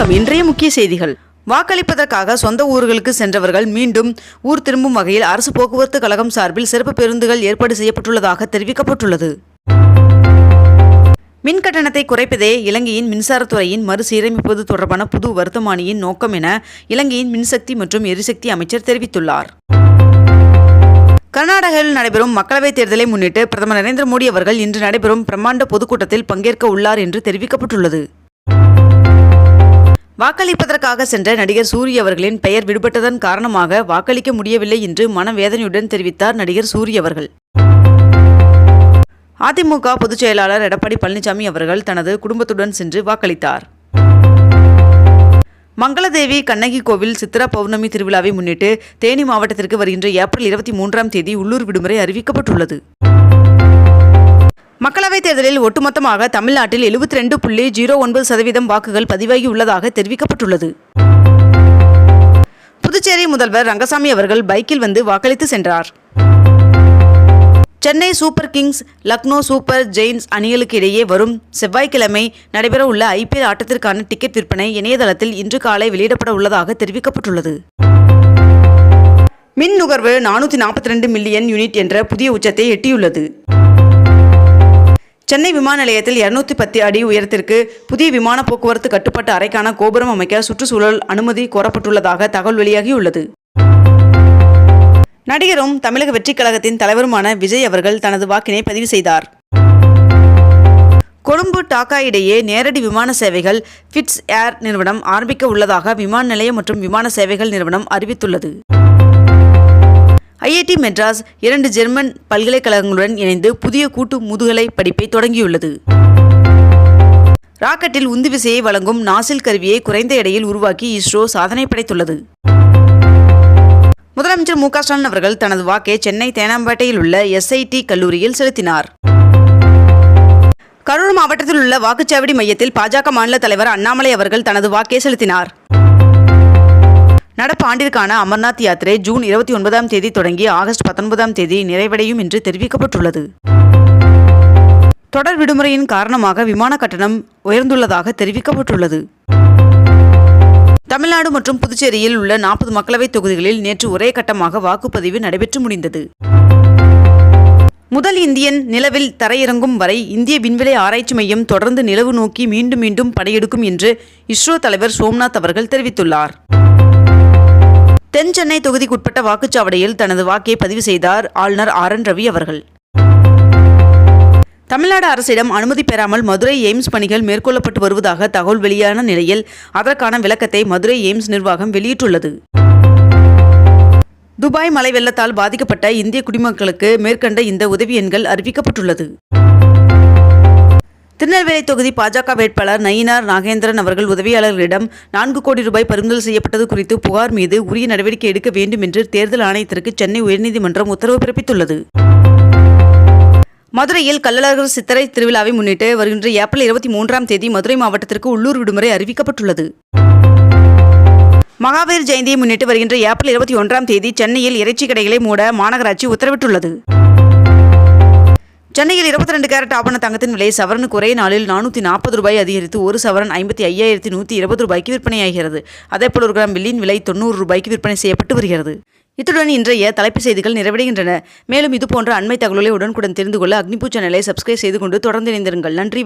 வணக்கம். இன்றைய முக்கிய செய்திகள். வாக்களிப்பதற்காக சொந்த ஊர்களுக்கு சென்றவர்கள் மீண்டும் ஊர் திரும்பும் வகையில் அரசு போக்குவரத்து கழகம் சார்பில் சிறப்பு பேருந்துகள் ஏற்பாடு செய்யப்பட்டுள்ளதாக தெரிவிக்கப்பட்டுள்ளது. மின் கட்டணத்தை குறைப்பதே இலங்கையின் மின்சாரத்துறையின் மறுசீரமைப்பது தொடர்பான புது வர்த்தமானியின் நோக்கம் என இலங்கையின் மின்சக்தி மற்றும் எரிசக்தி அமைச்சர் தெரிவித்துள்ளார். கர்நாடகாவில் நடைபெறும் மக்களவைத் தேர்தலை முன்னிட்டு பிரதமர் நரேந்திர மோடி அவர்கள் இன்று நடைபெறும் பிரம்மாண்ட பொதுக்கூட்டத்தில் பங்கேற்க உள்ளார் என்று தெரிவிக்கப்பட்டுள்ளது. வாக்களிப்பதற்காக சென்ற நடிகர் சூரிய அவர்களின் பெயர் விடுபட்டதன் காரணமாக வாக்களிக்க முடியவில்லை என்று மனவேதனையுடன் தெரிவித்தார் நடிகர் சூரிய அவர்கள். அதிமுக பொதுச் செயலாளர் எடப்பாடி பழனிசாமி அவர்கள் தனது குடும்பத்துடன் சென்று வாக்களித்தார். மங்களதேவி கண்ணகி கோவில் சித்ரா பௌர்ணமி திருவிழாவை முன்னிட்டு தேனி மாவட்டத்திற்கு வருகின்ற ஏப்ரல் இருபத்தி மூன்றாம் தேதி உள்ளூர் விடுமுறை அறிவிக்கப்பட்டுள்ளது. மக்களவைத் தேர்தலில் ஒட்டுமொத்தமாக தமிழ்நாட்டில் எழுபத்தி ரெண்டு புள்ளி ஜீரோ ஒன்பது சதவீதம் வாக்குகள் பதிவாகி உள்ளதாக தெரிவிக்கப்பட்டுள்ளது. புதுச்சேரி முதல்வர் ரங்கசாமி அவர்கள் பைக்கில் வந்து வாக்களித்து சென்றார். Chennai super kings Lucknow super giants அணிகளுக்கு இடையே வரும் செவ்வாய்க்கிழமை நடைபெறவுள்ள ஐபிஎல் ஆட்டத்திற்கான டிக்கெட் விற்பனை இணையதளத்தில் இன்று காலை வெளியிடப்பட உள்ளதாக தெரிவிக்கப்பட்டுள்ளது. மின் நுகர்வு நானூற்றி நாற்பத்தி ரெண்டு மில்லியன் யூனிட் என்ற புதிய உச்சத்தை எட்டியுள்ளது. சென்னை விமான நிலையத்தில் இருநூத்தி பத்து அடி உயரத்திற்கு புதிய விமான போக்குவரத்து கட்டுப்பாட்டு அறைக்கான கோபுரம் அமைக்க சுற்றுச்சூழல் அனுமதி கோரப்பட்டுள்ளதாக தகவல் வெளியாகியுள்ளது. நடிகரும் தமிழக வெற்றிக் கழகத்தின் தலைவருமான விஜய் அவர்கள் தனது வாக்கினை பதிவு செய்தார். கொழும்பு டாக்கா இடையே நேரடி விமான சேவைகள் ஃபிட்ஸ் ஏர் நிறுவனம் ஆரம்பிக்க உள்ளதாக விமான நிலையம் மற்றும் விமான சேவைகள் நிறுவனம் அறிவித்துள்ளது. ஐஐடி மெட்ராஸ் இரண்டு ஜெர்மன் பல்கலைக்கழகங்களுடன் இணைந்து புதிய கூட்டு முதுகலை படிப்பை தொடங்கியுள்ளது. ராக்கெட்டில் உந்து விசையை வழங்கும் நாசில் கருவியை குறைந்த எடையில் உருவாக்கி இஸ்ரோ சாதனை படைத்துள்ளது. முதலமைச்சர் மு ஸ்டாலின் அவர்கள் தனது வாக்கை சென்னை தேனாம்பேட்டையில் உள்ள எஸ்ஐடி கல்லூரியில் செலுத்தினார். கரூர் மாவட்டத்தில் உள்ள வாக்குச்சாவடி மையத்தில் பாஜக மாநில தலைவர் அண்ணாமலை அவர்கள் தனது வாக்கை செலுத்தினார். நடப்பு ஆண்டிற்கான அமர்நாத் யாத்திரை ஜூன் இருபத்தி ஒன்பதாம் தேதி தொடங்கி ஆகஸ்ட் பத்தொன்பதாம் தேதி நிறைவடையும் என்று தெரிவிக்கப்பட்டுள்ளது. தொடர் விடுமுறையின் காரணமாக விமான கட்டணம் உயர்ந்துள்ளதாக தெரிவிக்கப்பட்டுள்ளது. தமிழ்நாடு மற்றும் புதுச்சேரியில் உள்ள நாற்பது மக்களவைத் தொகுதிகளில் நேற்று ஒரே கட்டமாக வாக்குப்பதிவு நடைபெற்று முடிந்தது. முதல் இந்தியன் நிலவில் தரையிறங்கும் வரை இந்திய விண்வெளி ஆராய்ச்சி மையம் தொடர்ந்து நிலவு நோக்கி மீண்டும் மீண்டும் படையெடுக்கும் என்று இஸ்ரோ தலைவர் சோம்நாத் அவர்கள் தெரிவித்துள்ளார். தென் சென்னை தொகுதிக்குட்பட்ட வாக்குச்சாவடியில் தனது வாக்கை பதிவு செய்தார் ஆளுநர் ஆர் என் ரவி அவர்கள். தமிழ்நாடு அரசிடம் அனுமதி பெறாமல் மதுரை எய்ம்ஸ் பணிகள் மேற்கொள்ளப்பட்டு வருவதாக தகவல் வெளியான நிலையில் அதற்கான விளக்கத்தை மதுரை எய்ம்ஸ் நிர்வாகம் வெளியிட்டுள்ளது. துபாய் மழை வெள்ளத்தால் பாதிக்கப்பட்ட இந்திய குடிமக்களுக்கு மேற்கண்ட இந்த உதவி எண்கள் அறிவிக்கப்பட்டுள்ளது. திருநெல்வேலி தொகுதி பாஜக வேட்பாளர் நயினார் நாகேந்திரன் அவர்கள் உதவியாளர்களிடம் நான்கு கோடி ரூபாய் பறிமுதல் செய்யப்பட்டது குறித்து புகார் மீது உரிய நடவடிக்கை எடுக்க வேண்டும் என்று தேர்தல் ஆணையத்திற்கு சென்னை உயர்நீதிமன்றம் உத்தரவு பிறப்பித்துள்ளது. மதுரையில் கள்ளழகர் சித்திரை திருவிழாவை முன்னிட்டு வருகின்ற ஏப்ரல் இருபத்தி மூன்றாம் தேதி மதுரை மாவட்டத்திற்கு உள்ளூர் விடுமுறை அறிவிக்கப்பட்டுள்ளது. மகாவீர் ஜெயந்தியை முன்னிட்டு வருகின்ற ஏப்ரல் இருபத்தி ஒன்றாம் தேதி சென்னையில் இறைச்சி கடைகளை மூட மாநகராட்சி உத்தரவிட்டுள்ளது. சென்னையில் இருபத்தி ரெண்டு கேரட் ஆபண தங்கத்தின் விலை சவரனுக்கு ஒரே நாளில் நானூற்றி நாற்பது ரூபாய் அதிகரித்து ஒரு சவரன் ஐம்பத்தி ஐயாயிரத்தி நூற்றி இருபது ரூபாய்க்கு விற்பனையாகிறது. அதேபோல் ஒரு கிராம் வெள்ளியின் விலை தொண்ணூறு ரூபாய்க்கு விற்பனை செய்யப்பட்டு வருகிறது. இத்துடன் இன்றைய தலைப்பு செய்திகள் நிறைவடைகின்றன. மேலும் இதுபோன்ற அண்மை தகவலை உடனுக்குடன் தெரிந்து கொள்ள அக்னிபூ சேனலை சப்ஸ்கிரைப் செய்து கொண்டு தொடர்ந்து இணைந்திருங்கள். நன்றி